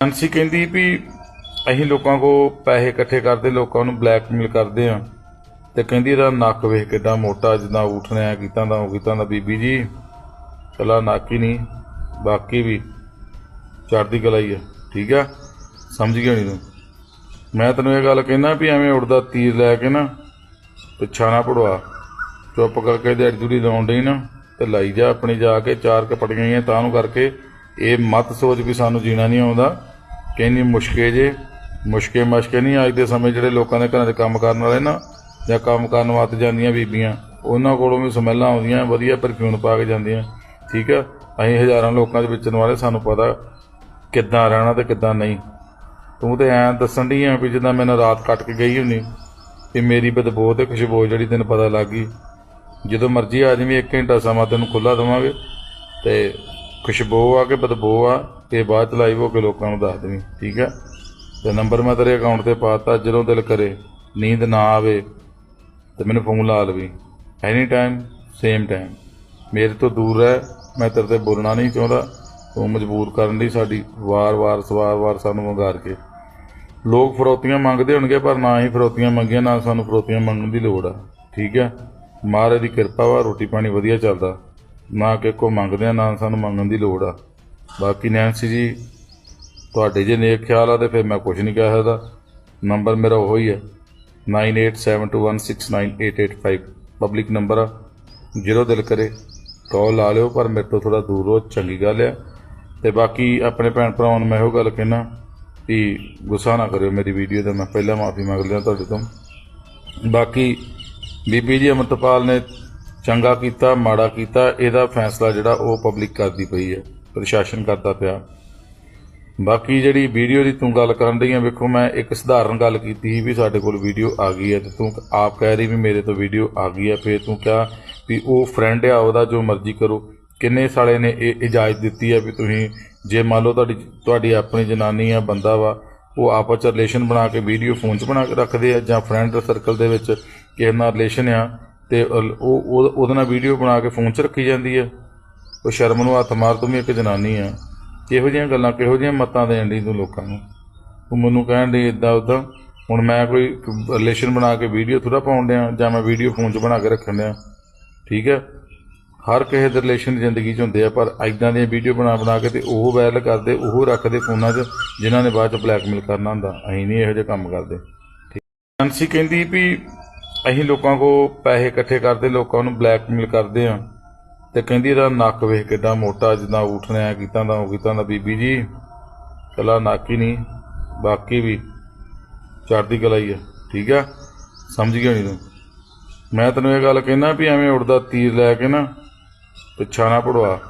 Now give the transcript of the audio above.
Nancy ਕਹਿੰਦੀ ਵੀ ਅਸੀਂ ਲੋਕਾਂ ਕੋ ਪੈਸੇ ਇਕੱਠੇ ਕਰਦੇ, ਲੋਕਾਂ ਨੂੰ ਬਲੈਕਮੇਲ ਕਰਦੇ ਆ ਤੇ ਕਹਿੰਦੀ ਇਹਦਾ ਨੱਕ ਵੇਖ ਕਿੱਡਾ ਮੋਟਾ, ਜਿੱਦਾਂ ਉਠਣੇ ਆ ਕੀਤਾ ਦਾ ਉਹ ਕੀਤਾ ਦਾ ਬੀਬੀ ਜੀ। ਚਲਾ ਨੱਕ ਹੀ ਨਹੀਂ, ਬਾਕੀ ਵੀ ਚੜ੍ਹਦੀ ਕਲਾ ਹੀ ਆ, ਠੀਕ ਆ? ਸਮਝ ਗਿਆ ਨਹੀਂ ਤੂੰ? ਮੈਂ ਤੈਨੂੰ ਇਹ ਗੱਲ ਕਹਿਣਾ ਵੀ ਐਵੇਂ ਉੜਦਾ ਤੀਰ ਲੈ ਕੇ ਨਾ ਪਿੱਛਾ ਨਾ ਪੜਵਾ ਚੁੱਪ ਕਰਕੇ ਦਿਹਾੜੀ ਦੂੜੀ ਲਾਉਣ ਡਈ ਨਾ, ਤੇ ਲਾਈ ਜਾ ਆਪਣੀ ਜਾ ਕੇ, ਚਾਰ ਕਪੜੀਆਂ ਹੀ ਤਾਂ ਨੂੰ ਕਰਕੇ। ਇਹ ਮਤ ਸੋਚ ਵੀ ਸਾਨੂੰ ਜੀਣਾ ਨਹੀਂ ਆਉਂਦਾ, ਕਹਿੰਦੀ ਮੁਸ਼ਕੇ ਜੇ, ਮੁਸ਼ਕੇ ਮਸ਼ਕੇ ਨਹੀਂ, ਅੱਜ ਦੇ ਸਮੇਂ ਜਿਹੜੇ ਲੋਕਾਂ ਦੇ ਘਰਾਂ 'ਚ ਕੰਮ ਕਰਨ ਵਾਲੇ ਨਾ, ਜਾਂ ਕੰਮ ਕਰਨ ਵਾਸਤੇ ਜਾਂਦੀਆਂ ਬੀਬੀਆਂ, ਉਹਨਾਂ ਕੋਲੋਂ ਵੀ ਸਮੈਲਾਂ ਆਉਂਦੀਆਂ, ਵਧੀਆ ਪਰਫਿਊਮ ਪਾ ਕੇ ਜਾਂਦੀਆਂ, ਠੀਕ ਆ? ਅਸੀਂ ਹਜ਼ਾਰਾਂ ਲੋਕਾਂ ਦੇ ਵੇਚਣ ਵਾਲੇ, ਸਾਨੂੰ ਪਤਾ ਕਿੱਦਾਂ ਰਹਿਣਾ ਤੇ ਕਿੱਦਾਂ ਨਹੀਂ। ਤੂੰ ਤੇ ਐਂ ਦੱਸਣ ਦੀ ਆ ਵੀ ਜਿੱਦਾਂ ਮੈਨੂੰ ਰਾਤ ਕੱਟ ਕੇ ਗਈ ਹੁੰਨੀ, ਵੀ ਮੇਰੀ ਬਦਬੂ ਤੇ ਖੁਸ਼ਬੂ ਜਿਹੜੀ ਤੈਨੂੰ ਪਤਾ ਲੱਗ ਗਈ। ਜਦੋਂ ਮਰਜ਼ੀ ਆ ਜਾਵੇਂ 1 ਘੰਟਾ ਸਮਾਂ ਤੈਨੂੰ ਖੁੱਲਾ ਦਵਾਂਗੇ, ਤੇ ਖੁਸ਼ਬੂ ਆ ਕੇ ਬਦਬੂ ਆ ਤੇ ਬਾਅਦ ਚ ਲਾਈਵ ਹੋ ਕੇ ਲੋਕਾਂ ਨੂੰ ਦੱਸ ਦੇਵੀਂ, ਠੀਕ ਆ? ਤੇ ਨੰਬਰ ਮੈਂ ਤੇਰੇ ਅਕਾਊਂਟ ਤੇ ਪਾਤਾ ਜਦੋਂ ਦਿਲ ਕਰੇ, ਨੀਂਦ ਨਾ ਆਵੇ, ਤੇ ਮੈਨੂੰ ਫੋਨ ਲਾ ਲਵੀ। ਐਨੀ ਟਾਈਮ ਸੇਮ ਟਾਈਮ ਮੇਰੇ ਤੋਂ ਦੂਰ ਰਹਿ, ਮੈਂ ਤੇਰੇ ਤੇ ਬੋਲਣਾ ਨਹੀਂ ਚਾਹੁੰਦਾ। ਤੂੰ ਮਜਬੂਰ ਕਰਨ ਲਈ ਸਾਡੀ ਵਾਰ-ਵਾਰ, ਸਵਾਰ-ਵਾਰ ਸਾਨੂੰ ਵੰਗਾਰ ਕੇ। ਲੋਕ ਫਰੋਤੀਆਂ ਮੰਗਦੇ ਹੋਣਗੇ, ਪਰ ਨਾ ਹੀ ਫਰੋਤੀਆਂ ਮੰਗੀਆਂ, ਨਾ ਸਾਨੂੰ ਫਰੋਤੀਆਂ ਮੰਗਣ ਦੀ ਲੋੜ ਆ। ਠੀਕ ਹੈ ਮਹਾਰਾਜ ਦੀ ਕਿਰਪਾ ਵਾ ਰੋਟੀ ਪਾਣੀ ਵਧੀਆ ਚੱਲਦਾ। ਨਾ ਕਿ ਕੋ ਮੰਗਦੇ ਆ, ਨਾ ਸਾਨੂੰ ਮੰਗਣ ਦੀ ਲੋੜ ਆ। ਬਾਕੀ ਨੈਂਸੀ ਜੀ, ਤੁਹਾਡੇ ਜੇ ਨੇਕ ਖਿਆਲ ਆ ਤੇ ਫਿਰ ਮੈਂ ਕੁਝ ਨਹੀਂ ਕਹਿ ਸਕਦਾ। ਨੰਬਰ ਮੇਰਾ ਉਹੋ ਹੀ ਹੈ 9872169885 ਪਬਲਿਕ ਨੰਬਰ ਆ। ਜਦੋਂ ਦਿਲ ਕਰੇ, ਕਾਲ ਲਾ ਲਿਓ, ਪਰ ਮੇਰੇ ਤੋਂ ਥੋੜਾ ਦੂਰ ਹੋ ਚੰਗੀ ਗੱਲ ਆ। ਤੇ ਬਾਕੀ ਆਪਣੇ ਭੈਣ ਭਰਾਵਾਂ ਨੂੰ ਮੈਂ ਇਹੋ ਗੱਲ ਕਹਿਣਾ ਵੀ ਗੁੱਸਾ ਨਾ ਕਰਿਓ ਮੇਰੀ ਵੀਡੀਓ ਦਾ, ਮੈਂ ਪਹਿਲਾਂ ਮਾਫੀ ਮੰਗ ਲਿਆ ਤੁਹਾਡੇ ਤੋਂ। ਬਾਕੀ ਬੀਬੀ ਜੀ ਅਮਰਤਪਾਲ ਨੇ ਚੰਗਾ ਕੀਤਾ, ਮਾੜਾ ਕੀਤਾ, ਇਹਦਾ ਫੈਸਲਾ ਜਿਹੜਾ ਉਹ ਪਬਲਿਕ ਕਰਦੀ ਪਈ ਹੈ, ਪ੍ਰਸ਼ਾਸਨ ਕਰਦਾ ਪਿਆ। ਬਾਕੀ ਜਿਹੜੀ ਵੀਡੀਓ ਦੀ ਤੂੰ ਗੱਲ ਕਰਨ ਡਈ ਆ, ਵੇਖੋ ਮੈਂ ਇੱਕ ਸਧਾਰਨ ਗੱਲ ਕੀਤੀ ਸੀ ਵੀ ਸਾਡੇ ਕੋਲ ਵੀਡੀਓ ਆ ਗਈ ਹੈ ਤੇ ਤੂੰ ਆਪ ਕਹਿ ਰਹੀ ਵੀ ਮੇਰੇ ਤੋਂ ਵੀਡੀਓ ਆ ਗਈ ਹੈ, ਫੇਰ ਤੂੰ ਕਿਹਾ ਵੀ ਉਹ ਫਰੈਂਡ ਆ, ਉਹਦਾ ਜੋ ਮਰਜ਼ੀ ਕਰੋ। ਕਿੰਨੇ ਸਾਲੇ ਨੇ ਇਹ ਇਜਾਜ਼ਤ ਦਿੱਤੀ ਹੈ ਵੀ ਤੁਸੀਂ, ਜੇ ਮੰਨ ਲਓ ਤੁਹਾਡੀ ਤੁਹਾਡੀ ਆਪਣੀ ਜਨਾਨੀ ਆ, ਬੰਦਾ ਵਾ, ਉਹ ਆਪਸ ਚ ਰਿਲੇਸ਼ਨ ਬਣਾ ਕੇ ਵੀਡੀਓ ਫੋਨ 'ਚ ਬਣਾ ਕੇ ਰੱਖਦੇ ਆ ਜਾਂ ਫਰੈਂਡ ਸਰਕਲ ਦੇ ਵਿੱਚ ਕਿਸੇ ਨਾਲ ਰਿਲੇਸ਼ਨ ਆ ਤੇ ਉਹ ਉਹ- ਉਹਦੇ ਨਾਲ ਵੀਡੀਓ ਬਣਾ ਕੇ ਫੋਨ 'ਚ ਰੱਖੀ ਜਾਂਦੀ ਹੈ ਉਹ ਸ਼ਰਮ ਨੂੰ ਹੱਥ ਮਾਰ ਤੂੰ ਵੀ ਇੱਕ ਜਨਾਨੀ ਆ। ਕਿਹੋ ਜਿਹੀਆਂ ਗੱਲਾਂ, ਕਿਹੋ ਜਿਹੀਆਂ ਮੱਤਾਂ ਦੇਣ ਦੀ ਤੂੰ ਲੋਕਾਂ ਨੂੰ? ਤੂੰ ਮੈਨੂੰ ਕਹਿਣ ਦੀ ਇਦਾਂ ਉਦਾਂ ਹੁਣ ਮੈਂ ਕੋਈ ਰਿਲੇਸ਼ਨ ਬਣਾ ਕੇ ਵੀਡੀਓ ਥੋੜਾ ਪਾਉਣ ਡਿਆ, ਜਾਂ ਮੈਂ ਵੀਡੀਓ ਫੋਨ 'ਚ ਬਣਾ ਕੇ ਰੱਖਣ ਡਿਆ। ਠੀਕ ਹੈ ਹਰ ਕਿਸੇ ਦੇ ਰਿਲੇਸ਼ਨ ਜ਼ਿੰਦਗੀ 'ਚ ਹੁੰਦੇ ਆ, ਪਰ ਐਦਾਂ ਦੀਆਂ ਵੀਡੀਓ ਬਣਾ ਬਣਾ ਕੇ ਤੇ ਉਹ ਵਾਇਰਲ ਕਰਦੇ, ਉਹ ਰੱਖਦੇ ਫੋਨਾਂ 'ਚ, ਜਿਨ੍ਹਾਂ ਨੇ ਬਾਅਦ 'ਚ ਬਲੈਕਮੇਲ ਕਰਨਾ ਹੁੰਦਾ। ਅਸੀਂ ਨਹੀਂ ਇਹੋ ਜਿਹੇ ਕੰਮ ਕਰਦੇ। ਠੀਕ। ਨੈਂਸੀ ਕਹਿੰਦੀ ਵੀ ਅਸੀਂ ਲੋਕਾਂ ਕੋ ਪੈਸੇ ਇਕੱਠੇ ਕਰਦੇ, ਲੋਕਾਂ ਨੂੰ ਬਲੈਕਮੇਲ ਕਰਦੇ ਆ ਤੇ ਕਹਿੰਦੀ ਇਹਦਾ ਨੱਕ ਵੇਖ ਕਿੱਡਾ ਮੋਟਾ, ਜਿੱਦਾਂ ਉਠਣੇ ਆ ਕੀਤਾ ਦਾ, ਉਹ ਕੀਤਾ ਦਾ ਬੀਬੀ ਜੀ। ਚਲਾ ਨੱਕ ਹੀ ਨਹੀਂ, ਬਾਕੀ ਵੀ ਚੜਦੀ ਕਲਾ ਹੀ ਆ। ਠੀਕ ਆ? ਸਮਝ ਗਿਆ ਨਹੀਂ ਤੂੰ? ਮੈਂ ਤੈਨੂੰ ਇਹ ਗੱਲ ਕਹਿਣਾ ਵੀ ਐਵੇਂ ਉੜਦਾ ਤੀਰ ਲੈ ਕੇ ਨਾ ਪਿੱਛਾ ਨਾ ਪੜਵਾ।